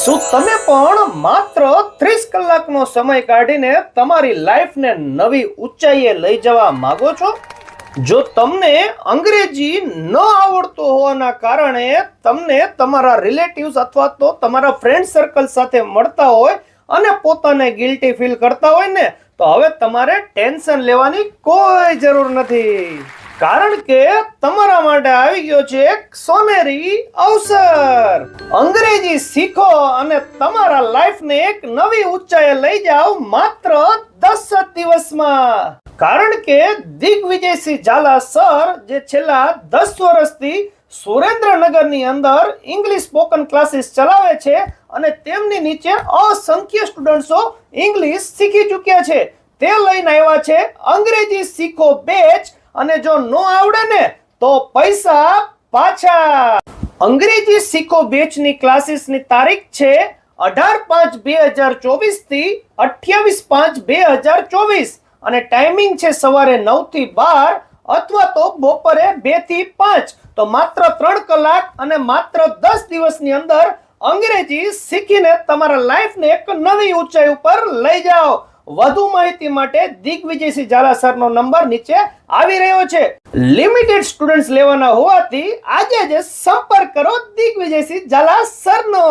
શું તમે પણ માત્ર ત્રીસ કલાકનો સમય કાઢીને તમારી લાઈફને નવી ઊંચાઈએ લઈ જવા માંગો છો? જો તમને અંગ્રેજી ન આવડતું હોવાના કારણે તમને તમારા રિલેટિવ્સ અથવા તો તમારા ફ્રેન્ડ સર્કલ સાથે મળતા હોય અને પોતાને ગિલ્ટી ફીલ કરતા હોય ને, તો હવે તમારે ટેન્શન લેવાની કોઈ જરૂર નથી. કારણ કે તમારા માટે આવી ગયો છે એક સોનેરી અવસર. અંગ્રેજી શીખો અને તમારા લાઈફને એક નવી ઊંચાઈએ લઈ જાઓ માત્ર દસ દિવસમાં. કારણ કે દિગ્વિજયસિંહ ઝાલા સર જે છેલ્લા દસ વર્ષથી સુરેન્દ્રનગરની અંદર ઇંગ્લિશ સ્પોકન ક્લાસીસ ચલાવે છે અને તેમની નીચે અસંખ્ય સ્ટુડન્ટ્સો ઇંગ્લિશ શીખી ચૂક્યા છે. તે લઈને આવ્યા છે અંગ્રેજી શીખો બેચ અને જો ન આવડે ને, તો પૈસા પાછા. અંગ્રેજી શીખો બેચની ક્લાસીસની તારીખ છે અઢાર પાંચ બે હજાર ચોવીસથી અઠ્યાવીસ પાંચ બે હજાર ચોવીસ. અને ટાઈમિંગ છે સવારે નવથી બાર અથવા તો બપોરે બેથી પાંચ. તો માત્ર ત્રણ કલાક અને માત્ર દસ દિવસની અંદર અંગ્રેજી શીખીને તમારા લાઈફને એક નવી ઊંચાઈ ઉપર લઈ જાઓ. વધુ માહિતી માટે દિગ્વિજયસિંહ ઝાલા સરનો નંબર નીચે આવી રહ્યો છે. લિમિટેડ સ્ટુડન્ટ્સ લેવાના હોવાથી આજે જ સંપર્ક કરો દિગ્વિજયસિંહ ઝાલા સરનો.